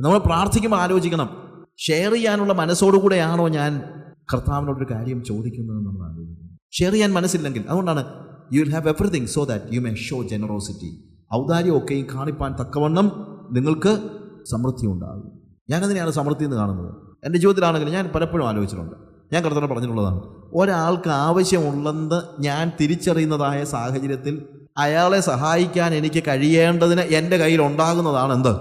നമ്മൾ പ്രാർത്ഥിക്കുമ്പോൾ ആലോചിക്കണം ഷെയർ ചെയ്യാനുള്ള മനസ്സോടുകൂടെയാണോ ഞാൻ കർത്താവിനോടൊരു കാര്യം ചോദിക്കുന്നത് നമ്മൾ ആലോചിക്കണം. ഷെയർ ചെയ്യാൻ മനസ്സില്ലെങ്കിൽ അതുകൊണ്ടാണ് you will have everything so that you may show generosity ഔദാര്യമൊക്കെയും കാണിപ്പാൻ തക്കവണ്ണം നിങ്ങൾക്ക് സമൃദ്ധി ഉണ്ടാകും. ഞാനതിനെയാണ് സമൃദ്ധി എന്ന് കാണുന്നത്? എന്റെ ജീവിതത്തിലാണെങ്കിലും ഞാൻ പലപ്പോഴും ആലോചിച്ചിട്ടുണ്ട്. ഞാൻ കർത്താവ് പറഞ്ഞിട്ടുള്ളതാണ് ഒരാൾക്ക് ആവശ്യമുള്ളെന്ന് ഞാൻ തിരിച്ചറിയുന്നതായ സാഹചര്യത്തിൽ അയാളെ സഹായിക്കാൻ എനിക്ക് കഴിയേണ്ടതിന് എന്റെ കയ്യിൽ ഉണ്ടാകുന്നതാണ് എന്ത്?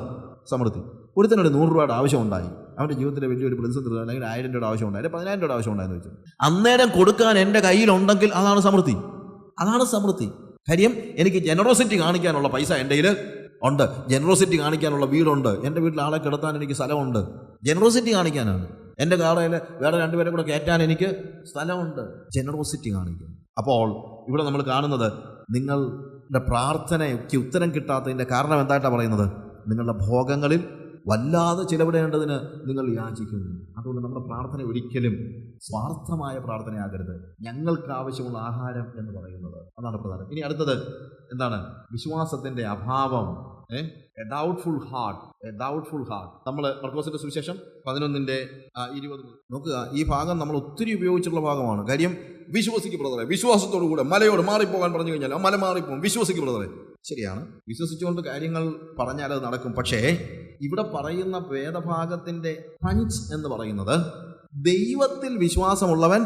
സമൃദ്ധി. ഒരുത്തനൊരു നൂറ് രൂപയുടെ ആവശ്യമുണ്ടായി. അവന്റെ ജീവിതത്തിലെ വലിയൊരു പ്രതിസന്ധി അല്ലെങ്കിൽ ആയിരം രൂപയുടെ ആവശ്യമുണ്ടായി അല്ലെങ്കിൽ പതിനായിരം രൂപയുടെ ആവശ്യം ഉണ്ടായെന്ന് വെച്ചു അന്നേരം കൊടുക്കാൻ എന്റെ കയ്യിലുണ്ടെങ്കിൽ അതാണ് സമൃദ്ധി. അതാണ് സമൃദ്ധി. കാര്യം എനിക്ക് ജനറോസിറ്റി കാണിക്കാനുള്ള പൈസ എന്റെ കയ്യിൽ ഉണ്ട്. ജനറോസിറ്റി കാണിക്കാനുള്ള വീടുണ്ട്. എന്റെ വീട്ടിൽ ആളെ കിടത്താൻ എനിക്ക് സ്ഥലമുണ്ട്. ജനറോസിറ്റി കാണിക്കാനാണ്. എന്റെ കാറയിൽ വേറെ രണ്ടുപേരെ കൂടെ കയറ്റാൻ എനിക്ക് സ്ഥലമുണ്ട്. ജനറോസിറ്റി കാണിക്കും. അപ്പോൾ ഇവിടെ നമ്മൾ കാണുന്നത് നിങ്ങളുടെ പ്രാർത്ഥനയ്ക്ക് ഉത്തരം കിട്ടാത്തതിന്റെ കാരണം എന്തായിട്ടാണ് പറയുന്നത്? നിങ്ങളുടെ ഭോഗങ്ങളിൽ വല്ലാതെ ചിലവിടേണ്ടതിന് നിങ്ങൾ യാചിക്കുന്നു. അതുകൊണ്ട് നമ്മുടെ പ്രാർത്ഥന ഒരിക്കലും സ്വാർത്ഥമായ പ്രാർത്ഥനയാകരുത്. ഞങ്ങൾക്ക് ആവശ്യമുള്ള ആഹാരം എന്ന് പറയുന്നത് അതാണ് പ്രധാനം. ഇനി അടുത്തത് എന്താണ്? വിശ്വാസത്തിന്റെ അഭാവം. A doubtful heart a doubtful heart നമ്മൾ മർക്കോസിന്റെ സുവിശേഷം പതിനൊന്നിന്റെ ഇരുപത് നോക്കുക. ഈ ഭാഗം നമ്മൾ ഒത്തിരി ഉപയോഗിച്ചിട്ടുള്ള ഭാഗമാണ്. കാര്യം വിശ്വസിക്ക് ബ്രദറെ വിശ്വാസത്തോടു കൂടെ മലയോട് മാറിപ്പോകാൻ പറഞ്ഞു കഴിഞ്ഞാൽ ആ മല മാറിപ്പോകും. വിശ്വസിക്ക് ബ്രദറെ. ശരിയാണ്. വിശ്വസിച്ചുകൊണ്ട് കാര്യങ്ങൾ പറഞ്ഞാൽ അത് നടക്കും. പക്ഷേ ഇവിടെ പറയുന്ന വേദഭാഗത്തിന്റെ പഞ്ച് എന്ന് പറയുന്നത് ദൈവത്തിൽ വിശ്വാസമുള്ളവൻ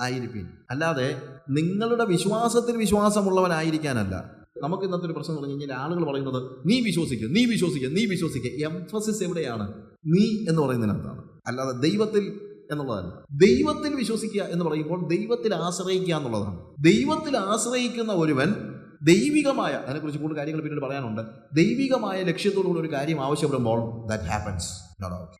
ആയിരിക്കും. അല്ലാതെ നിങ്ങളുടെ വിശ്വാസത്തിൽ വിശ്വാസമുള്ളവനായിരിക്കാനല്ല നമുക്ക് ഇന്നത്തെ ഒരു പ്രശ്നം പറഞ്ഞു കഴിഞ്ഞാൽ ആളുകൾ പറയുന്നത് നീ വിശ്വസിക്കുക നീ വിശ്വസിക്കുക നീ വിശ്വസിക്കുക എംഫസിസ് എവിടെയാണ്? നീ എന്ന് പറയുന്നതിനകത്താണ്. അല്ലാതെ ദൈവത്തിൽ എന്നുള്ളതല്ല. ദൈവത്തിൽ വിശ്വസിക്കുക എന്ന് പറയുമ്പോൾ ദൈവത്തിൽ ആശ്രയിക്കുക എന്നുള്ളതാണ്. ദൈവത്തിൽ ആശ്രയിക്കുന്ന ഒരുവൻ ദൈവികമായ അതിനെക്കുറിച്ച് കൂടുതൽ കാര്യങ്ങൾ പിന്നീട് പറയാനുണ്ട്. ദൈവികമായ ലക്ഷ്യത്തോടുകൂടി ഒരു കാര്യം ആവശ്യപ്പെടുമ്പോൾ ദാറ്റ് ഹാപ്പൻസ്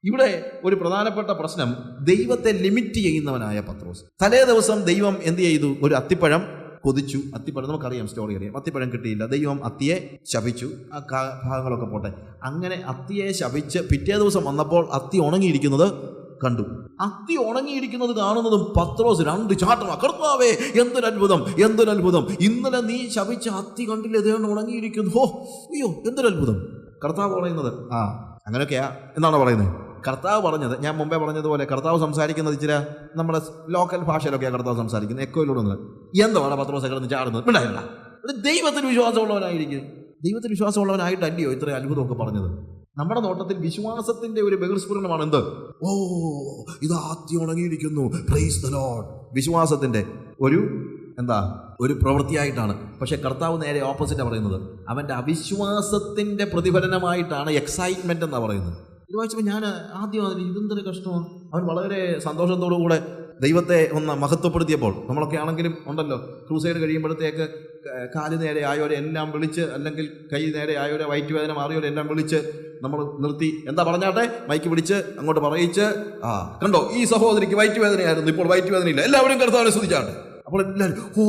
ഇവിടെ ഒരു പ്രധാനപ്പെട്ട പ്രശ്നം ദൈവത്തെ ലിമിറ്റ് ചെയ്യുന്നവനായ പത്രോസ്. തലേ ദിവസം ദൈവം എന്ത് ചെയ്തു? ഒരു അത്തിപ്പഴം കൊതിച്ചു. അത്തിപ്പഴം നമുക്കറിയാം സ്റ്റോറി അറിയാം. അത്തിപ്പഴം കിട്ടിയില്ല. ദൈവം അത്തിയെ ശപിച്ചു. ആ ഭാഗങ്ങളൊക്കെ പോട്ടെ. അങ്ങനെ അത്തിയെ ശപിച്ച് പിറ്റേ ദിവസം വന്നപ്പോൾ അത്തി ഉണങ്ങിയിരിക്കുന്നത് കണ്ടു. അത്തി ഉണങ്ങിയിരിക്കുന്നത് കാണുന്നതും പത്രോസ് രണ്ട് ചാട്ടം കർത്താവേ എന്തൊരത്ഭുതം എന്തൊരത്ഭുതം. ഇന്നലെ നീ ശപിച്ച അത്തി കണ്ടില്ലേ? ഇതേണ്ട് ഉണങ്ങിയിരിക്കുന്നു. ഹോ അയ്യോ എന്തൊരത്ഭുതം. കർത്താവ് പറയുന്നത് ആ അങ്ങനെയൊക്കെയാ. എന്നാണ് പറയുന്നത്? കർത്താവ് പറഞ്ഞത് ഞാൻ മുമ്പേ പറഞ്ഞതുപോലെ കർത്താവ് സംസാരിക്കുന്നത് ഇച്ചിരി നമ്മുടെ ലോക്കൽ ഭാഷയിലൊക്കെയാണ് കർത്താവ് സംസാരിക്കുന്നത് എക്കോയിലൂടെ എന്താണ് പത്രോസ് കിടന്ന് ചാടുന്നത്? പിള്ളേരല്ല ദൈവത്തിന് വിശ്വാസമുള്ളവനായിരിക്കും. ദൈവത്തിന് വിശ്വാസമുള്ളവനായിട്ടല്ലയോ ഇത്ര അത്ഭുതമൊക്കെ പറഞ്ഞത്? നമ്മുടെ നോട്ടത്തിൽ വിശ്വാസത്തിന്റെ ഒരു ബഹിർസ്ഫുരണമാണ് എന്ത്? ഓ ഇത് ആദ്യം ഉണങ്ങിയിരിക്കുന്നു. പ്രൈസ് വിശ്വാസത്തിന്റെ ഒരു എന്താ ഒരു പ്രവൃത്തിയായിട്ടാണ്. പക്ഷെ കർത്താവ് നേരെ ഓപ്പോസിറ്റാണ് പറയുന്നത്. അവന്റെ അവിശ്വാസത്തിന്റെ പ്രതിഫലനമായിട്ടാണ് എക്സൈറ്റ്മെന്റ് എന്നാ പറയുന്നത്. ഇത് വായിച്ചപ്പോൾ ഞാൻ ആദ്യം അതിൽ ഇതെന്തൊരു കഷ്ടമാണ്. അവൻ വളരെ സന്തോഷത്തോടു കൂടെ ദൈവത്തെ ഒന്ന് മഹത്വപ്പെടുത്തിയപ്പോൾ നമ്മളൊക്കെ ആണെങ്കിലും ഉണ്ടല്ലോ ക്രൂസൈഡ് കഴിയുമ്പോഴത്തേക്ക് കാൽ നേരെ ആയോരെ എല്ലാം വിളിച്ച് അല്ലെങ്കിൽ കൈ നേരെ ആയോരെ വയറ്റ് വേദന മാറിയോരെ എല്ലാം വിളിച്ച് നമ്മൾ നിർത്തി. എന്താ പറഞ്ഞാട്ടെ? മൈക്ക് പിടിച്ച് അങ്ങോട്ട് പറയിച്ച് ആ കണ്ടോ? ഈ സഹോദരിക്ക് വയറ്റ് വേദനയായിരുന്നു ഇപ്പോൾ വയറ്റ് വേദനയില്ല. എല്ലാവരും കർത്താവിനെ ശ്രദ്ധിച്ചാട്ടെ അപ്പോൾ എല്ലാവരും ഓ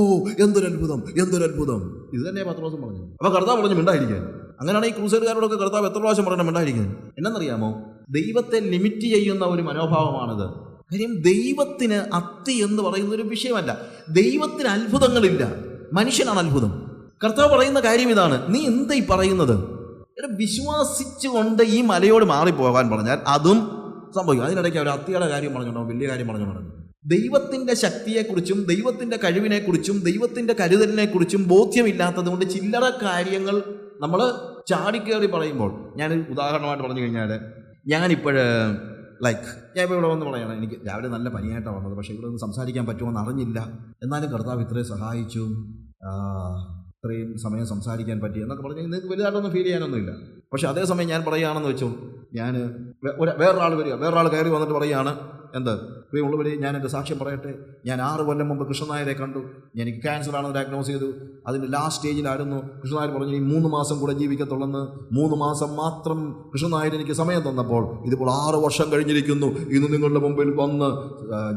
എന്തൊരു അത്ഭുതം എന്തൊരു അത്ഭുതം ഇത് തന്നെ പത്രോസം പറഞ്ഞു. അപ്പോൾ കർത്താവ് പറഞ്ഞു മിണ്ടായിരിക്കാൻ. അങ്ങനെയാണ് ഈ ക്രൂസൈഡുകാരോടൊക്കെ കർത്താവ് എത്ര പ്രാവശ്യം പറയണം മിണ്ടായിരിക്കാൻ? എന്നറിയാമോ? ദൈവത്തെ ലിമിറ്റ് ചെയ്യുന്ന ഒരു മനോഭാവമാണിത്. കാര്യം ദൈവത്തിന് അത്തി എന്ന് പറയുന്ന ഒരു വിഷയമല്ല. ദൈവത്തിന് അത്ഭുതങ്ങളില്ല. മനുഷ്യനാണ് അത്ഭുതം. കർത്താവ് പറയുന്ന കാര്യം ഇതാണ്. നീ എന്താ ഈ പറയുന്നത്? വിശ്വാസിച്ചുകൊണ്ട് ഈ മലയോട് മാറിപ്പോകാൻ പറഞ്ഞാൽ അതും സംഭവിക്കും. അതിനിടയ്ക്ക് അവർ അത്തിയുടെ കാര്യം പറഞ്ഞോണ്ടോ വലിയ കാര്യം പറഞ്ഞു പറഞ്ഞോണ്ടോ ദൈവത്തിന്റെ ശക്തിയെക്കുറിച്ചും ദൈവത്തിന്റെ കഴിവിനെക്കുറിച്ചും ദൈവത്തിന്റെ കരുതലിനെക്കുറിച്ചും ബോധ്യമില്ലാത്തത് കൊണ്ട് ചില്ലറ കാര്യങ്ങൾ നമ്മൾ ചാടിക്കേറി പറയുമ്പോൾ ഞാൻ ഉദാഹരണമായിട്ട് പറഞ്ഞു കഴിഞ്ഞാൽ ഞാനിപ്പോഴ് ലൈക്ക് ഞാൻ ഇപ്പോൾ ഇവിടെ വന്ന് പറയണം എനിക്ക് രാവിലെ നല്ല പനിയായിട്ടാണ് വന്നത് പക്ഷേ ഇവിടെ ഒന്ന് സംസാരിക്കാൻ പറ്റുമോ എന്ന് അറിഞ്ഞില്ല. എന്നാലും കർത്താവ് ഇത്രയും സഹായിച്ചു ഇത്രയും സമയം സംസാരിക്കാൻ പറ്റി എന്നൊക്കെ പറഞ്ഞാൽ നിങ്ങൾക്ക് വലുതായിട്ടൊന്നും ഫീൽ ചെയ്യാനൊന്നുമില്ല. പക്ഷെ അതേസമയം ഞാൻ പറയുകയാണെന്ന് വെച്ചോ ഞാൻ വേറൊരാൾ വരിക. വേറൊരാൾ കയറി വന്നിട്ട് പറയുകയാണ് എന്ത്? പ്രിയമുള്ളവരെ ഞാൻ എന്റെ സാക്ഷ്യം പറയട്ടെ. ഞാൻ ആറ് കൊല്ലം മുമ്പ് കൃഷ്ണനായരെ കണ്ടു. എനിക്ക് ക്യാൻസർ ആണെന്ന് ഡയഗ്നോസ് ചെയ്തു. അതിന്റെ ലാസ്റ്റ് സ്റ്റേജിലായിരുന്നു കൃഷ്ണനായർ പറഞ്ഞു ഈ മൂന്ന് മാസം കൂടെ ജീവിക്കത്തുള്ളെന്ന്. മൂന്ന് മാസം മാത്രം കൃഷ്ണനായർ എനിക്ക് സമയം തന്നപ്പോൾ ഇതിപ്പോൾ ആറ് വർഷം കഴിഞ്ഞിരിക്കുന്നു. ഇന്ന് നിങ്ങളുടെ മുമ്പിൽ വന്ന്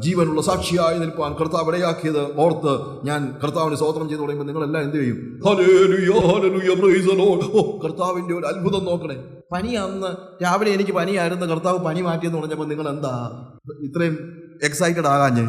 ജീവനുള്ള സാക്ഷിയായി നിൽപ്പാൻ കർത്താവ് ഇടയാക്കിയത് ഓർത്ത് ഞാൻ കർത്താവിന് സ്വോത്രം ചെയ്ത് തുടങ്ങുമ്പോൾ നിങ്ങളെല്ലാം എന്ത് ചെയ്യും? കർത്താവിന്റെ ഒരു അത്ഭുതം നോക്കണേ. പനി അന്ന് രാവിലെ എനിക്ക് പനിയായിരുന്നു കർത്താവ് പനി മാറ്റിയെന്ന് പറഞ്ഞപ്പോൾ നിങ്ങൾ എന്താ ഇത്രയും എക്സൈറ്റഡ് ആകാഞ്ഞ്?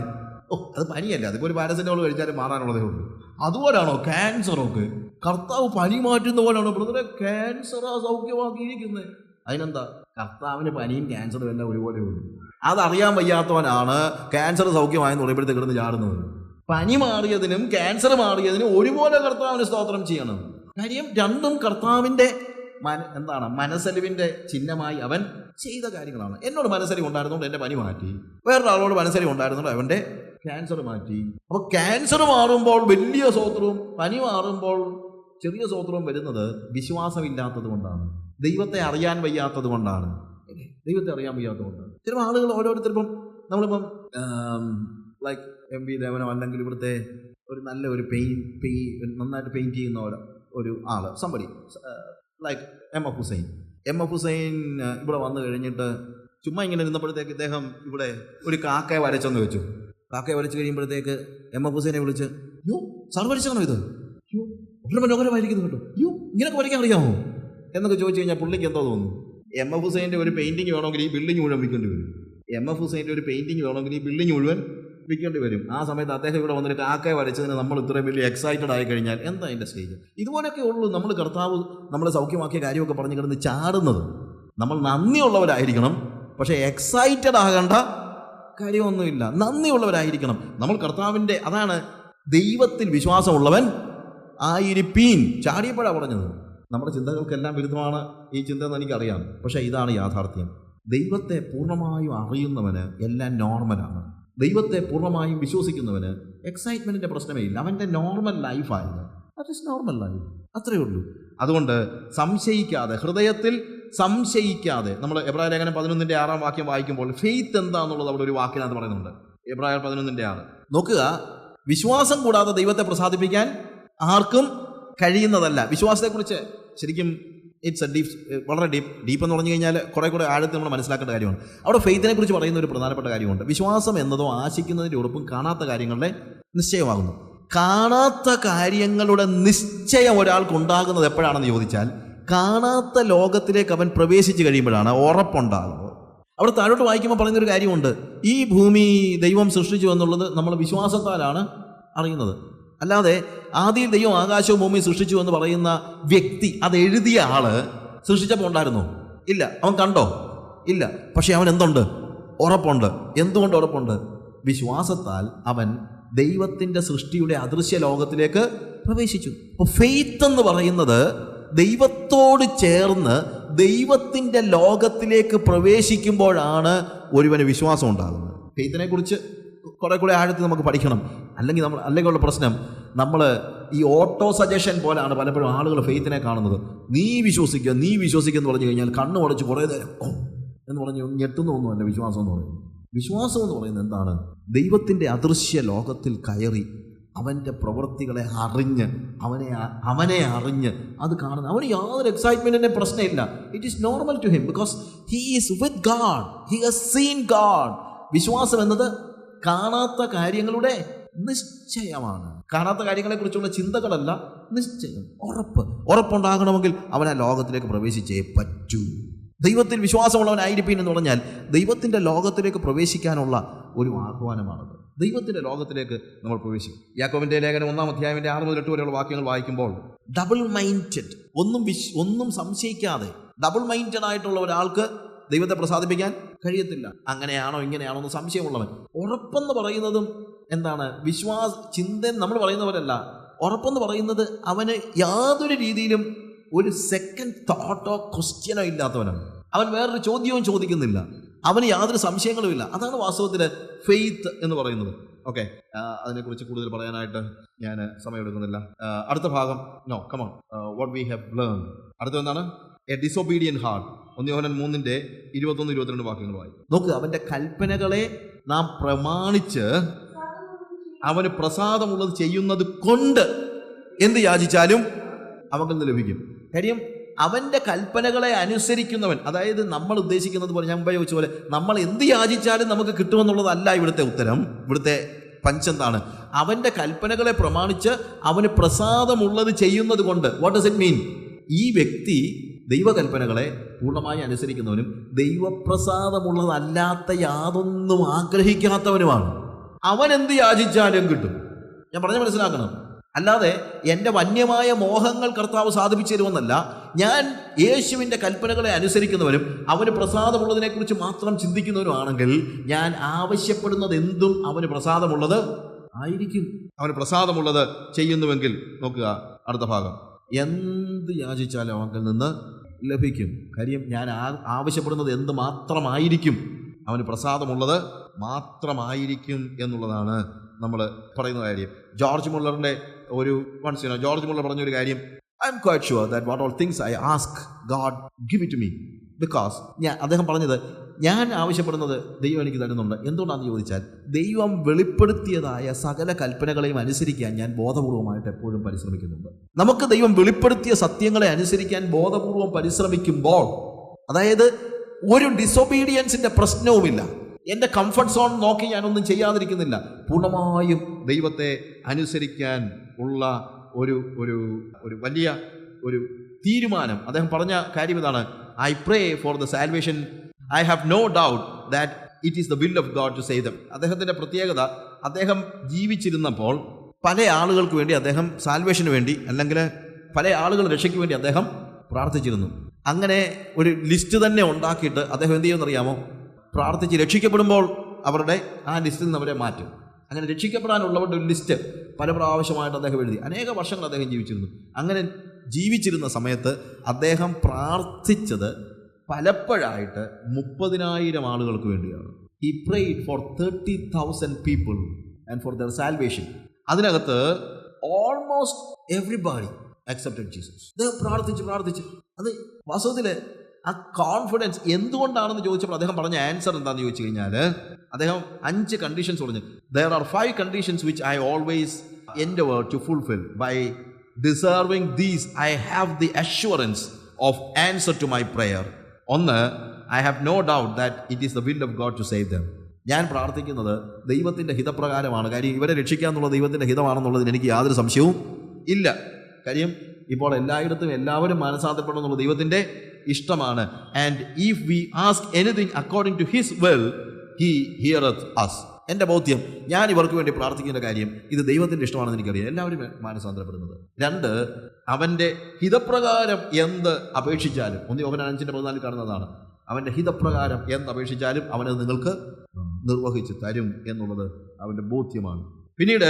ഓ അത് പനിയല്ല അതിപ്പോൾ ഒരു പാരസെറ്റമോൾ കഴിച്ചാലും മാറാനുള്ളതേ ഉള്ളൂ. അതുപോലാണോ ക്യാൻസറൊക്കെ? കർത്താവ് പനി മാറ്റുന്ന പോലെയാണോ ബ്രദറെ? ക്യാൻസറാ സൗഖ്യമാക്കിയിരിക്കുന്നത് അതിനെന്താ? കർത്താവിന് പനിയും ക്യാൻസറും എല്ലാം ഒരുപോലെ ഉള്ളൂ. അതറിയാൻ വയ്യാത്തവനാണ് ക്യാൻസർ സൗഖ്യമായെന്ന് പറയുമ്പോഴത്തേക്ക് കിടന്ന് ചാടുന്നത്. പനി മാറിയതിനും ക്യാൻസർ മാറിയതിനും ഒരുപോലെ കർത്താവിന് സ്തോത്രം ചെയ്യണം. കാര്യം രണ്ടും കർത്താവിന്റെ മന എന്താണ് മനസ്സലിവിന്റെ ചിഹ്നമായി അവൻ ചെയ്ത കാര്യങ്ങളാണ്. എന്നോട് മനസ്സലിവ് ഉണ്ടായിരുന്നുകൊണ്ട് എന്റെ പനി മാറ്റി. വേറൊരാളോട് മനസ്സലിവ് ഉണ്ടായിരുന്നുകൊണ്ട് അവന്റെ ക്യാൻസർ മാറ്റി. അപ്പോൾ ക്യാൻസർ മാറുമ്പോൾ വലിയ സ്വത്രവും പനി മാറുമ്പോൾ ചെറിയ സ്വത്രവും വരുന്നത് വിശ്വാസമില്ലാത്തത് കൊണ്ടാണ്. ദൈവത്തെ അറിയാൻ വയ്യാത്തത് കൊണ്ടാണ്? ദൈവത്തെ അറിയാൻ വയ്യാത്തത് കൊണ്ടാണ്. ചിലപ്പോൾ ആളുകൾ ഓരോരുത്തരിപ്പം നമ്മളിപ്പം ലൈക്ക് എം വി ദേവനോ അല്ലെങ്കിൽ ഇവിടുത്തെ ഒരു നല്ല ഒരു പെയിൻ പെയിൻ നന്നായിട്ട് പെയിന്റ് ചെയ്യുന്ന ഒരു ആൾ somebody like M F Hussain M F Hussain ഇവിടെ വന്നു കഴിഞ്ഞിട്ട് ചുമ്മാ ഇങ്ങനെ ഇരുന്നപ്പോഴത്തേക്ക് ഇദ്ദേഹം ഇവിടെ ഒരു കാക്കയെ വരച്ചെന്ന് വെച്ചു. കാക്കയെ വരച്ച് കഴിയുമ്പോഴത്തേക്ക് എം എഫ് ഹുസൈനെ വിളിച്ച് യോ സാർ വരച്ചാണോ ഇത്? യോ വളരെ മനോഹരമായിരിക്കുന്നു കേട്ടോ. യോ ഇങ്ങനെയൊക്കെ വരയ്ക്കാൻ അറിയാമോ? എന്നൊക്കെ ചോദിച്ചു കഴിഞ്ഞാൽ പുള്ളിക്ക് എന്തോ തോന്നുന്നു. എം എഫ് ഹുസൈന്റെ ഒരു പെയിന്റിങ് വേണമെങ്കിൽ ഈ ബിൽഡിംഗ് മുഴുവൻ വിൽക്കേണ്ടി വരും. എം എഫ് ഹുസൈന്റെ ഒരു പെയിന്റിങ് വേണമെങ്കിൽ ഈ ബിൽഡിംഗ് മുഴുവൻ വിൽക്കേണ്ടി വരും. ആ സമയത്ത് അദ്ദേഹം ഇവിടെ വന്നിട്ട് കാക്കയെ വരച്ചതിന് നമ്മൾ ഇത്രയും വലിയ എക്സൈറ്റഡ് ആയി കഴിഞ്ഞാൽ എന്താ അതിന്റെ സ്റ്റേജ് ഇതുപോലെയൊക്കെ ഉള്ളൂ നമ്മൾ കർത്താവ് നമ്മളെ സൗഖ്യമാക്കിയ കാര്യമൊക്കെ പറഞ്ഞു കിടന്ന് ചാടുന്നത്. നമ്മൾ നന്ദിയുള്ളവരായിരിക്കണം. പക്ഷേ എക്സൈറ്റഡ് ആകേണ്ട കാര്യമൊന്നുമില്ല. നന്ദിയുള്ളവരായിരിക്കണം. നമ്മൾ കർത്താവിന്റെ അതാണ് ദൈവത്തിൽ വിശ്വാസമുള്ളവൻ ആയിരിപ്പീൻ. ചാടിയപ്പോഴാണ് പറഞ്ഞത്. നമ്മുടെ ചിന്തകൾക്കെല്ലാം വിരുദ്ധമാണ് ഈ ചിന്ത എന്ന് എനിക്കറിയാം. പക്ഷേ ഇതാണ് യാഥാർത്ഥ്യം. ദൈവത്തെ പൂർണമായും അറിയുന്നവന് എല്ലാം നോർമലാണ് ദൈവത്തെ പൂർണമായും വിശ്വസിക്കുന്നവന് എക്സൈറ്റ്മെന്റിന്റെ പ്രശ്നമേ ഇല്ല. അവന്റെ നോർമൽ ലൈഫായിരുന്നു ദാറ്റ് ഇസ് നോർമൽ ലൈഫ് അത്രയേ ഉള്ളൂ. അതുകൊണ്ട് സംശയിക്കാതെ ഹൃദയത്തിൽ സംശയിക്കാതെ നമ്മൾ എബ്രായ ലേഖനം പതിനൊന്നിന്റെ ആറാം വാക്യം വായിക്കുമ്പോൾ ഫെയ്ത്ത് എന്താണെന്നുള്ളത് അവിടെ ഒരു വാക്കിനകത്ത് പറയുന്നുണ്ട്. എബ്രായ പതിനൊന്നിന്റെ ആറ്. നോക്കുക വിശ്വാസം കൂടാതെ ദൈവത്തെ പ്രസാദിപ്പിക്കാൻ ആർക്കും കഴിയുന്നതല്ല. വിശ്വാസത്തെക്കുറിച്ച് ശരിക്കും ഇറ്റ്സ് എ ഡീപ് വളരെ ഡീപ്പ് ഡീപ്പ് എന്ന് പറഞ്ഞു കഴിഞ്ഞാൽ കുറെ കൂടെ ആഴത്തിൽ നമ്മൾ മനസ്സിലാക്കേണ്ട കാര്യമാണ്. അവിടെ ഫെയ്ത്തിനെ കുറിച്ച് പറയുന്ന ഒരു പ്രധാനപ്പെട്ട കാര്യമുണ്ട്. വിശ്വാസം എന്നതോ ആശിക്കുന്നതിന്റെ ഉറപ്പും കാണാത്ത കാര്യങ്ങളുടെ നിശ്ചയമാകുന്നു. കാണാത്ത കാര്യങ്ങളുടെ നിശ്ചയം ഒരാൾക്ക് ഉണ്ടാകുന്നത് എപ്പോഴാണെന്ന് ചോദിച്ചാൽ കാണാത്ത ലോകത്തിലേക്ക് അവൻ പ്രവേശിച്ചു കഴിയുമ്പോഴാണ് ഉറപ്പുണ്ടാകുന്നത്. അവിടെ താഴോട്ട് വായിക്കുമ്പോൾ പറയുന്നൊരു കാര്യമുണ്ട്. ഈ ഭൂമി ദൈവം സൃഷ്ടിച്ചു എന്നുള്ളത് നമ്മൾ വിശ്വാസത്താലാണ് അറിയുന്നത്. അല്ലാതെ ആദ്യം ദൈവം ആകാശവും ഭൂമിയും സൃഷ്ടിച്ചു എന്ന് പറയുന്ന വ്യക്തി അത് എഴുതിയ ആൾ സൃഷ്ടിച്ചപ്പോൾ ഉണ്ടായിരുന്നു? ഇല്ല. അവൻ കണ്ടോ? ഇല്ല. പക്ഷെ അവൻ എന്തുണ്ട്? ഉറപ്പുണ്ട്. എന്തുകൊണ്ട് ഉറപ്പുണ്ട്? വിശ്വാസത്താൽ അവൻ ദൈവത്തിന്റെ സൃഷ്ടിയുടെ അദൃശ്യ ലോകത്തിലേക്ക് പ്രവേശിച്ചു. അപ്പോൾ ഫെയ്ത്ത് എന്ന് പറയുന്നത് ദൈവത്തോട് ചേർന്ന് ദൈവത്തിന്റെ ലോകത്തിലേക്ക് പ്രവേശിക്കുമ്പോഴാണ് ഒരുവന് വിശ്വാസം ഉണ്ടാകുന്നത്. ഫെയ്ത്തിനെ കുറിച്ച് കുറെ കൂടെ ആഴത്തിൽ നമുക്ക് പഠിക്കണം. അല്ലെങ്കിൽ നമ്മൾ അല്ലെങ്കിൽ ഉള്ള പ്രശ്നം നമ്മൾ ഈ ഓട്ടോ സജഷൻ പോലെയാണ് പലപ്പോഴും ആളുകൾ ഫെയ്ത്തിനെ കാണുന്നത്. നീ വിശ്വസിക്കുക നീ വിശ്വസിക്കുക എന്ന് പറഞ്ഞു കഴിഞ്ഞാൽ കണ്ണ് ഉടച്ച് കുറേ നേരം എന്ന് പറഞ്ഞ് ഞെട്ടുന്നൊന്നുമല്ല വിശ്വാസം എന്ന് പറയുന്നത്. വിശ്വാസം എന്ന് പറയുന്നത് എന്താണ്? ദൈവത്തിന്റെ അദൃശ്യ ലോകത്തിൽ കയറി അവന്റെ പ്രവൃത്തികളെ അറിഞ്ഞ് അവനെ അവനെ അറിഞ്ഞ് അത് കാണുന്നത് അവന് യാതൊരു എക്സൈറ്റ്മെന്റിന്റെ പ്രശ്നമില്ല. It is normal to him because he is with God he has seen God വിശ്വാസം എന്നത് കാണാത്ത കാര്യങ്ങളുടെ നിശ്ചയമാണ്. കാണാത്ത കാര്യങ്ങളെക്കുറിച്ചുള്ള ചിന്തകളല്ല നിശ്ചയം. ഉറപ്പ്. ഉറപ്പുണ്ടാകണമെങ്കിൽ അവൻ ആ ലോകത്തിലേക്ക് പ്രവേശിച്ചേ പറ്റൂ. ദൈവത്തിൽ വിശ്വാസമുള്ളവനായിരിക്കും എന്ന് പറഞ്ഞാൽ ദൈവത്തിന്റെ ലോകത്തിലേക്ക് പ്രവേശിക്കാനുള്ള ഒരു ആഹ്വാനമാണത്. ദൈവത്തിന്റെ ലോകത്തിലേക്ക് നമ്മൾ പ്രവേശിക്കും. യാക്കോവിന്റെ ലേഖനം ഒന്നാം അധ്യായത്തിന്റെ ആറ് മുതൽ എട്ട് വരെയുള്ള വാക്യങ്ങൾ വായിക്കുമ്പോൾ ഡബിൾ മൈൻഡഡ് ഒന്നും വിശ് ഒന്നും സംശയിക്കാതെ ഡബിൾ മൈൻഡഡ് ആയിട്ടുള്ള ഒരാൾക്ക് ദൈവത്തെ പ്രസാദിപ്പിക്കാൻ കഴിയത്തില്ല. അങ്ങനെയാണോ ഇങ്ങനെയാണോ എന്ന് സംശയമുള്ളവൻ. ഉറപ്പെന്ന് പറയുന്നതും എന്താണ്? വിശ്വാസ ചിന്ത നമ്മൾ പറയുന്ന പറയുന്നവരല്ല ഉറപ്പെന്ന് പറയുന്നത് അവന് യാതൊരു രീതിയിലും ഒരു സെക്കൻഡ് തോട്ടോ ക്വസ്റ്റ്യനോ ഇല്ലാത്തവനാണ്. അവൻ വേറൊരു ചോദ്യവും ചോദിക്കുന്നില്ല. അവന് യാതൊരു സംശയങ്ങളും ഇല്ല. അതാണ് വാസ്തവത്തിൽ ഫെയ്ത്ത് എന്ന് പറയുന്നത്. ഓക്കെ അതിനെക്കുറിച്ച് കൂടുതൽ പറയാനായിട്ട് ഞാൻ സമയമെടുക്കുന്നില്ല അടുത്ത ഭാഗം. No come on what we have learn അടുത്ത എന്താണ്? എ ഡിസൊബീഡിയൻ ഹാർട്ട് ഒന്നിയോഹനൻ മൂന്നിന്റെ ഇരുപത്തൊന്ന് ഇരുപത്തിരണ്ട് വാക്യങ്ങളുമായി നോക്ക് അവന്റെ കൽപ്പനകളെ നാം പ്രമാണിച്ച് അവന് പ്രസാദമുള്ളത് ചെയ്യുന്നത് കൊണ്ട് എന്ത് യാചിച്ചാലും അവങ്കിൽ നിന്ന് ലഭിക്കും. കാര്യം അവന്റെ കൽപ്പനകളെ അനുസരിക്കുന്നവൻ അതായത് നമ്മൾ ഉദ്ദേശിക്കുന്നത് പോലെ ഞാൻ ചോദിച്ച പോലെ നമ്മൾ എന്ത് യാചിച്ചാലും നമുക്ക് കിട്ടുമെന്നുള്ളതല്ല ഇവിടുത്തെ ഉത്തരം. ഇവിടുത്തെ പഞ്ചെന്താണ് അവന്റെ കൽപ്പനകളെ പ്രമാണിച്ച് അവന് പ്രസാദമുള്ളത് ചെയ്യുന്നത് കൊണ്ട്. വാട്ട് ഡസ് ഇറ്റ് മീൻ ഈ വ്യക്തി ദൈവകൽപ്പനകളെ പൂർണമായി അനുസരിക്കുന്നവനും ദൈവപ്രസാദമുള്ളതല്ലാത്ത യാതൊന്നും ആഗ്രഹിക്കാത്തവനുമാണ്. അവൻ എന്ത് യാചിച്ചാലും കിട്ടും. ഞാൻ പറഞ്ഞ മനസ്സിലാക്കണം. അല്ലാതെ എന്റെ വന്യമായ മോഹങ്ങൾ കർത്താവ് സാധിപ്പിച്ചു തരുമെന്നല്ല ഞാൻ യേശുവിന്റെ കൽപ്പനകളെ അനുസരിക്കുന്നവരും അവന് പ്രസാദമുള്ളതിനെക്കുറിച്ച് മാത്രം ചിന്തിക്കുന്നവരുമാണെങ്കിൽ ഞാൻ ആവശ്യപ്പെടുന്നത് എന്തും അവന് പ്രസാദമുള്ളത് ആയിരിക്കും. അവന് പ്രസാദമുള്ളത് ചെയ്യുന്നുവെങ്കിൽ നോക്കുക അടുത്ത ഭാഗം. എന്ത് യാചിച്ചാലും അവങ്കിൽ നിന്ന് ലഭിക്കും. കാര്യം ഞാൻ ആവശ്യപ്പെടുന്നത് എന്ത് മാത്രമായിരിക്കും? അവന് പ്രസാദമുള്ളത് മാത്രമായിരിക്കും എന്നുള്ളതാണ് നമ്മൾ പറയുന്ന കാര്യം. ജോർജ് മുള്ളറിന്റെ ഒരു മനസ്സിലോ ജോർജ് മുള്ളർ പറഞ്ഞൊരു കാര്യം I am quite sure that what all things I ask God give it me because ഞാൻ അദ്ദേഹം പറഞ്ഞത് ഞാൻ ആവശ്യപ്പെടുന്നത് ദൈവം എനിക്ക് തരുന്നുണ്ട്. എന്തുകൊണ്ടാണെന്ന് ചോദിച്ചാൽ ദൈവം വെളിപ്പെടുത്തിയതായ സകല കൽപ്പനകളെയും അനുസരിക്കാൻ ഞാൻ ബോധപൂർവമായിട്ട് എപ്പോഴും പരിശ്രമിക്കുന്നുണ്ട്. നമുക്ക് ദൈവം വെളിപ്പെടുത്തിയ സത്യങ്ങളെ അനുസരിക്കാൻ ബോധപൂർവം പരിശ്രമിക്കുമ്പോൾ അതായത് ഒരു ഡിസൊബീഡിയൻസിന്റെ പ്രശ്നവുമില്ല. എന്റെ കംഫർട്ട് സോൺ നോക്കി ഞാനൊന്നും ചെയ്യാതിരിക്കുന്നില്ല. പൂർണമായും ദൈവത്തെ അനുസരിക്കാൻ ഉള്ള ഒരു ഒരു ഒരു വലിയ ഒരു തീരുമാനം. അദ്ദേഹം പറഞ്ഞ കാര്യം ഇതാണ്. I pray for the salvation I have no doubt that it is the will of God to them അദ്ദേഹത്തിന്റെ പ്രത്യേകത അദ്ദേഹം ജീവിച്ചിരുന്നപ്പോൾ പല ആളുകൾക്ക് വേണ്ടി അദ്ദേഹം സാൽവേഷന് വേണ്ടി അല്ലെങ്കിൽ പല ആളുകൾ രക്ഷയ്ക്ക് വേണ്ടി അദ്ദേഹം പ്രാർത്ഥിച്ചിരുന്നു. അങ്ങനെ ഒരു ലിസ്റ്റ് തന്നെ ഉണ്ടാക്കിയിട്ട് അദ്ദേഹം എന്ത് ചെയ്യുമെന്നറിയാമോ പ്രാർത്ഥിച്ച് രക്ഷിക്കപ്പെടുമ്പോൾ അവരുടെ ആ ലിസ്റ്റിൽ നിന്ന് അവരെ മാറ്റും. അങ്ങനെ രക്ഷിക്കപ്പെടാനുള്ളവരുടെ ഒരു ലിസ്റ്റ് പല പ്രാവശ്യമായിട്ട് അദ്ദേഹം എഴുതി. അനേക വർഷങ്ങൾ അദ്ദേഹം ജീവിച്ചിരുന്നു. അങ്ങനെ ജീവിച്ചിരുന്ന സമയത്ത് അദ്ദേഹം പ്രാർത്ഥിച്ചത് പലപ്പോഴായിട്ട് മുപ്പതിനായിരം ആളുകൾക്ക് വേണ്ടിയാണ്. He prayed for thirty thousand people and for their salvation അതിനകത്ത് ഓൾമോസ്റ്റ് എവറിബാഡി അക്സെപ്റ്റഡ് ജീസസ് ഇത് പ്രാർത്ഥിച്ച് പ്രാർത്ഥിച്ച്. അത് വാസ്തവത്തിൽ ആ കോൺഫിഡൻസ് എന്തുകൊണ്ടാണെന്ന് ചോദിച്ചപ്പോൾ അദ്ദേഹം പറഞ്ഞ ആൻസർ എന്താണെന്ന് ചോദിച്ചു കഴിഞ്ഞാൽ അദ്ദേഹം അഞ്ച് കണ്ടീഷൻസ് പറഞ്ഞു. There are five conditions which I always എന്റെ word to fulfil by deserving these I have the assurance of answer to my prayer ഒന്ന് I have no doubt that it is the will of God to save them ഞാൻ പ്രാർത്ഥിക്കുന്നത് ദൈവത്തിന്റെ ഹിതപ്രകാരമാണ്. കാര്യം ഇവരെ രക്ഷിക്കുക എന്നുള്ള ദൈവത്തിന്റെ ഹിതമാണെന്നുള്ളതിന് എനിക്ക് യാതൊരു സംശയവും ഇല്ല. കാര്യം ഇപ്പോൾ എല്ലായിടത്തും എല്ലാവരും മാനസാന്തരപ്പെടണം എന്നുള്ള ദൈവത്തിന്റെ ഇഷ്ടമാണ്. And if we ask anything according to his will he heareth us എന്റെ ബോധ്യം ഞാൻ ഇവർക്ക് വേണ്ടി പ്രാർത്ഥിക്കുന്ന കാര്യം ഇത് ദൈവത്തിന്റെ ഇഷ്ടമാണെന്ന് എനിക്കറിയാം. എല്ലാവരും മാനസാന്തരപ്പെടുന്നത് രണ്ട് അവന്റെ ഹിതപ്രകാരം എന്ത് അപേക്ഷിച്ചാലും ഒന്ന് അവൻ അഞ്ചിന്റെ പതിനാലിൽ കാണുന്നതാണ് അവന്റെ ഹിതപ്രകാരം എന്ത് അപേക്ഷിച്ചാലും അവനത് നിങ്ങൾക്ക് നിർവഹിച്ച് തരും എന്നുള്ളത് അവന്റെ ബോധ്യമാണ്. പിന്നീട്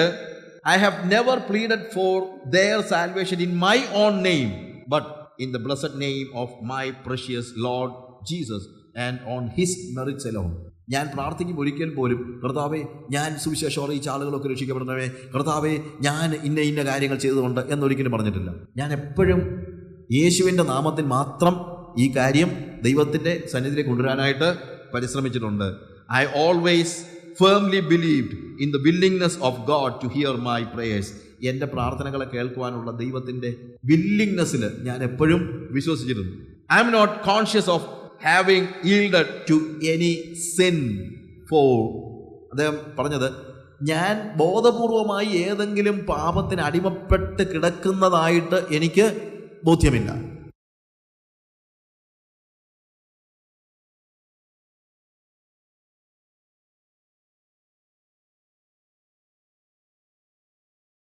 I have never pleaded for their salvation in my own name but in the blessed name of my precious Lord Jesus and on his merits alone ഞാൻ പ്രാർത്ഥിക്കും ഒരിക്കൽ പോലും. കർത്താവെ ഞാൻ സുവിശേഷം അറിയിച്ച ആളുകളൊക്കെ രക്ഷിക്കപ്പെടുന്നവേ കർത്താവെ ഞാൻ ഇന്ന ഇന്ന കാര്യങ്ങൾ ചെയ്തുകൊണ്ട് എന്നൊരിക്കലും പറഞ്ഞിട്ടില്ല. ഞാൻ എപ്പോഴും യേശുവിന്റെ നാമത്തിൽ മാത്രം ഈ കാര്യം ദൈവത്തിന്റെ സന്നിധിയിലേക്ക് കൊണ്ടുവരാനായിട്ട് പരിശ്രമിച്ചിട്ടുണ്ട്. I always firmly believed in the willingness of God to hear my prayers എന്റെ പ്രാർത്ഥനകളെ കേൾക്കുവാനുള്ള ദൈവത്തിന്റെ വില്ലിങ്നെസ്സിൽ ഞാൻ എപ്പോഴും വിശ്വസിച്ചിരുന്നു. I am not conscious of having yielded to any sin for അദ്ദേഹം പറഞ്ഞത് ഞാൻ ബോധപൂർവമായി ഏതെങ്കിലും പാപത്തിന് അടിമപ്പെട്ട് കിടക്കുന്നതായിട്ട് എനിക്ക് ബോധ്യമില്ല.